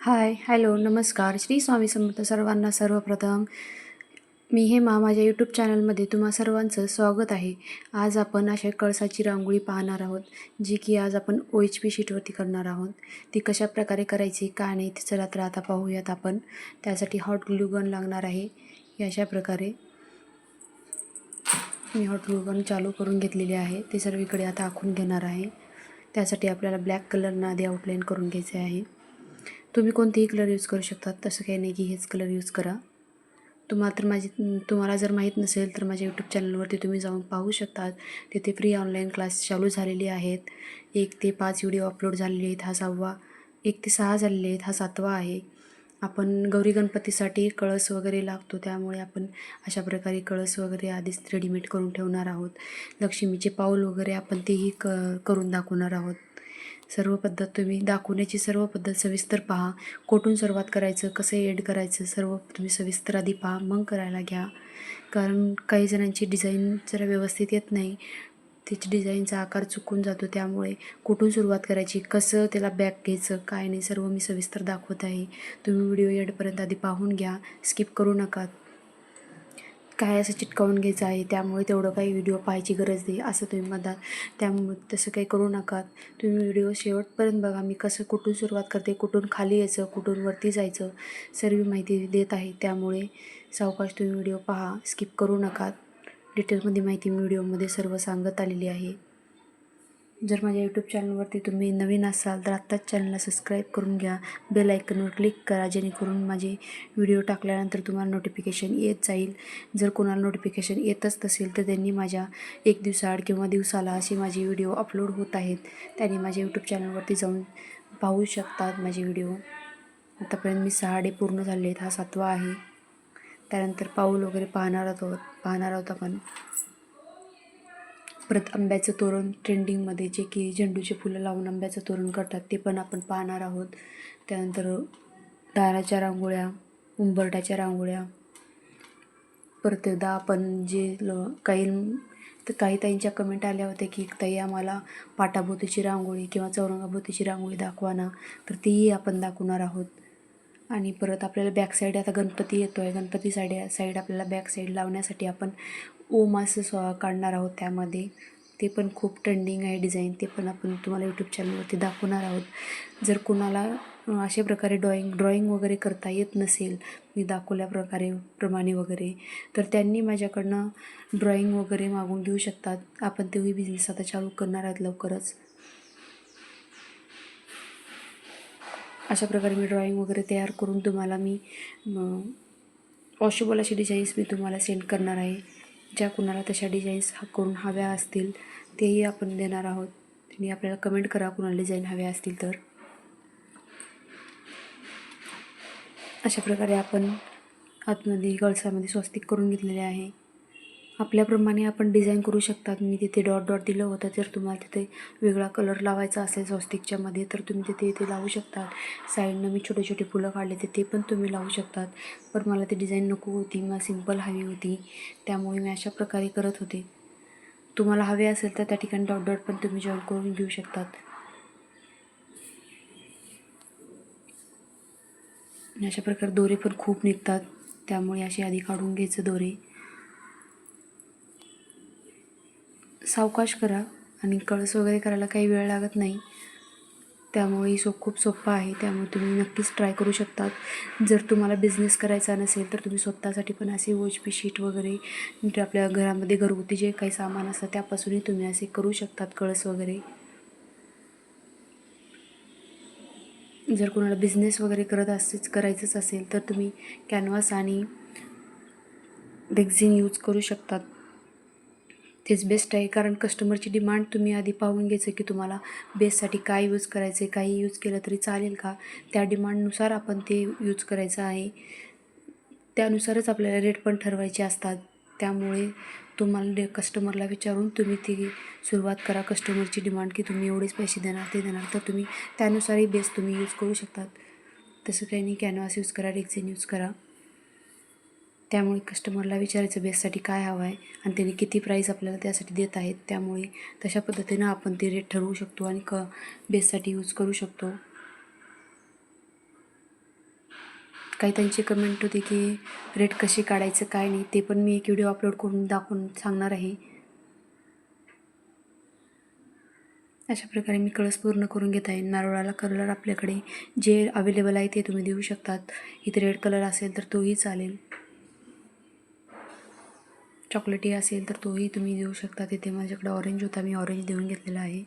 Hi hello नमस्कार. श्री स्वामी समर्थ सर्वांना सर्वप्रथम मी हेमा माझ्या यूट्यूब चॅनलमध्ये तुम्हा सर्वांचं स्वागत आहे. आज आपण अशा कळसाची रांगोळी पाहणार आहोत जी की आज आपण ओ एच पी शीटवरती करणार आहोत. ती कशा प्रकारे करायची का नाही ते चला तर आता पाहूयात आपण. त्यासाठी हॉट ग्लू गन लागणार आहे. अशा प्रकारे मी हॉट ग्लू गन चालू करून घेतलेली आहे. ते सर्वीकडे आता आखून घेणार आहे. त्यासाठी आपल्याला ब्लॅक कलरनं आधी आउटलाईन करून घ्यायचे आहे. तुम्ही कोणतेही कलर यूज करू शकतात तसं काही नाही की हेच कलर यूज करा. तुम्हाला तर माझी तुम्हाला जर माहीत नसेल तर माझ्या यूट्यूब चॅनलवरती तुम्ही जाऊन पाहू शकतात. तिथे फ्री ऑनलाईन क्लास चालू झालेले आहेत. एक ते पाच व्हिडिओ अपलोड झालेले आहेत हा सहावा. एक ते सहा झालेले आहेत हा सातवा आहे. आपण गौरी गणपतीसाठी कळस वगैरे लागतो त्यामुळे आपण अशा प्रकारे कळस वगैरे आधीच रेडीमेड करून ठेवणार आहोत. लक्ष्मीचे पाऊल वगैरे आपण तेही क करून दाखवणार आहोत. सर्व पद्धत तुम्ही दाखवण्याची सर्व पद्धत सविस्तर पहा. कुठून सुरुवात करायचं कसं एड करायचं सर्व तुम्ही सविस्तर आधी पहा. मग करायला घ्या. कारण काही जणांची डिझाईन जरा व्यवस्थित येत नाही. त्याची डिझाईनचा आकार चुकून जातो. त्यामुळे कुठून सुरुवात करायची कसं त्याला बॅक घ्यायचं काय नाही सर्व मी सविस्तर दाखवत आहे. तुम्ही व्हिडिओ एडपर्यंत आधी पाहून घ्या. स्किप करू नका. काय असं चिटकावून घ्यायचं आहे? त्यामुळे तेवढं काही व्हिडिओ पाहायची गरज नाही असं तुम्ही म्हणता त्यामुळे तसं काही करू नका. तुम्ही व्हिडिओ शेवटपर्यंत बघा मी कसं कुठून सुरुवात करते कुठून खाली यायचं कुठून वरती जायचं सर्व माहिती देत आहे. त्यामुळे सावकाश तुम्ही व्हिडिओ पहा स्किप करू नका. डिटेलमध्ये माहिती मी व्हिडिओमध्ये सर्व सांगत आलेली आहे. जर माझ्या यूट्यूब चॅनलवरती तुम्ही नवीन असाल तर आत्ताच चॅनलला सबस्क्राईब करून घ्या. बेल आयकनवर क्लिक करा जेणेकरून माझे व्हिडिओ टाकल्यानंतर तुम्हाला नोटिफिकेशन येत जाईल. जर कोणाला नोटिफिकेशन येतच नसेल तर त्यांनी माझ्या एक दिवसाआड किंवा दिवसाला असे माझे व्हिडिओ अपलोड होत आहेत. त्यांनी माझ्या यूट्यूब चॅनलवरती जाऊन पाहू शकतात माझे व्हिडिओ आतापर्यंत मी सहा डे पूर्ण झाले आहेत हा सातवा आहे. त्यानंतर पाऊल वगैरे पाहणार आहोत पाहणार आहोत आपण. परत आंब्याचं तोरण ट्रेंडिंगमध्ये जे की झेंडूचे फुलं लावून आंब्याचं तोरण करतात ते पण आपण पाहणार आहोत. त्यानंतर दाराच्या रांगोळ्या उंबरट्याच्या रांगोळ्या परत एकदा आपण जे ल काही तर काही ताईंच्या कमेंट आल्या होत्या की ताई आम्हाला पाटाभोवतीची रांगोळी किंवा चौरंगाभोवतीची रांगोळी दाखवा ना. तर तीही आपण दाखवणार आहोत. आणि परत आपल्याला बॅक साईड आता गणपती येतो आहे गणपती साईड साईड आपल्याला बॅक साईड लावण्यासाठी आपण ओम असं स्व काढणार आहोत त्यामध्ये. ते पण खूप ट्रेंडिंग आहे डिझाईन ते पण आपण तुम्हाला यूट्यूब चॅनलवरती दाखवणार आहोत. जर कोणाला अशा प्रकारे ड्रॉइंग ड्रॉइंग वगैरे करता येत नसेल मी दाखवल्या प्रकारे प्रमाणे वगैरे तर त्यांनी माझ्याकडनं ड्रॉइंग वगैरे मागून घेऊ शकतात. आपण तेही बिझनेस आता चालू करणार आहोत लवकरच. अशा प्रकारे मी ड्रॉईंग वगैरे तयार करून तुम्हाला मी पॉसिबल अशी डिझाईन्स मी तुम्हाला सेंड करणार आहे. ज्या कुणाला तशा डिझाईन्स हा करून हव्या असतील तेही आपण देणार आहोत. त्यांनी आपल्याला कमेंट करा कुणाला डिझाईन हव्या असतील तर. अशा प्रकारे आपण आतमध्ये गळसामध्ये स्वस्तिक करून घेतलेले आहे. आपल्याप्रमाणे आपण डिझाईन करू शकतात. मी तिथे डॉट डॉट दिलं होतं. जर तुम्हाला तिथे वेगळा कलर लावायचा असेल स्वस्तिकच्यामध्ये तर तुम्ही तिथे इथे लावू शकतात. साईडनं मी छोटे छोटे फुलं काढले ते ते पण तुम्ही लावू शकतात. पण मला ती डिझाईन नको होती. मला सिंपल हवी होती. त्यामुळे मी अशा प्रकारे करत होते. तुम्हाला हवे असेल तर त्या ठिकाणी डॉट डॉट पण तुम्ही जॉईन करून घेऊ शकतात. अशा प्रकारे दोरे पण खूप निघतात. त्यामुळे असे आधी काढून घ्यायचं दोरे. सावकाश करा आणि कळस वगैरे करायला काही वेळ लागत नाही. त्यामुळे सो खूप सोपं आहे. त्यामुळे तुम्ही नक्कीच ट्राय करू शकतात. जर तुम्हाला बिझनेस करायचा नसेल तर तुम्ही स्वतःसाठी पण असे पी शीट वगैरे आपल्या घरामध्ये घरगुती जे काही सामान असतं त्यापासूनही तुम्ही असे करू शकतात कळस वगैरे. जर कोणाला बिझनेस वगैरे करत असेच करायचंच असेल तर तुम्ही कॅनव्हास आणि रेक्झिन यूज करू शकतात. तेच बेस्ट आहे. कारण कस्टमरची डिमांड तुम्ही आधी पाहून घ्यायचं की तुम्हाला बेससाठी काय यूज करायचं आहे काही यूज केलं तरी चालेल का? त्या डिमांडनुसार आपण ते यूज करायचं आहे. त्यानुसारच आपल्याला रेट पण ठरवायचे असतात. त्यामुळे तुम्हाला डे कस्टमरला विचारून तुम्ही ती सुरुवात करा. कस्टमरची डिमांड की तुम्ही एवढेच पैसे देणार ते देणार. तर तुम्ही त्यानुसारही बेस तुम्ही यूज करू शकतात. तसं काही नाही. कॅनव्हास यूज करा रेक्झिन यूज करा. त्यामुळे कस्टमरला विचारायचं बेससाठी काय हवं आहे आणि त्याने किती प्राईस आपल्याला त्यासाठी देत आहेत. त्यामुळे तशा पद्धतीनं आपण ते रेट ठरवू शकतो आणि क बेससाठी यूज करू शकतो. काही त्यांची कमेंट होती की रेट कशी काढायचं काय नाही? ते पण मी एक व्हिडिओ अपलोड करून दाखवून सांगणार आहे. अशा प्रकारे मी कळस पूर्ण करून घेत आहे. नारळाला कलर आपल्याकडे जे अवेलेबल आहे ते तुम्ही देऊ शकतात. इथे रेड कलर असेल तर तोही चालेल. चॉकलेटी असेल तर तोही तुम्ही देऊ शकता. तिथे माझ्याकडे ऑरेंज होता. मी ऑरेंज देऊन घेतलेला आहे.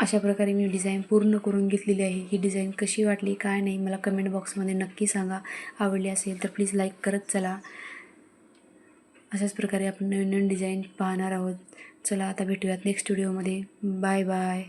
अशा प्रकारे मी डिझाईन पूर्ण करून घेतलेली आहे. ही डिझाईन कशी वाटली काय नाही मला कमेंट बॉक्समध्ये नक्की सांगा. आवडली असेल तर प्लीज लाईक करत चला. अशाच प्रकारे आपण नवीन नवीन डिझाईन पाहणार आहोत. चला आता भेटूयात नेक्स्ट व्हिडिओमध्ये बाय बाय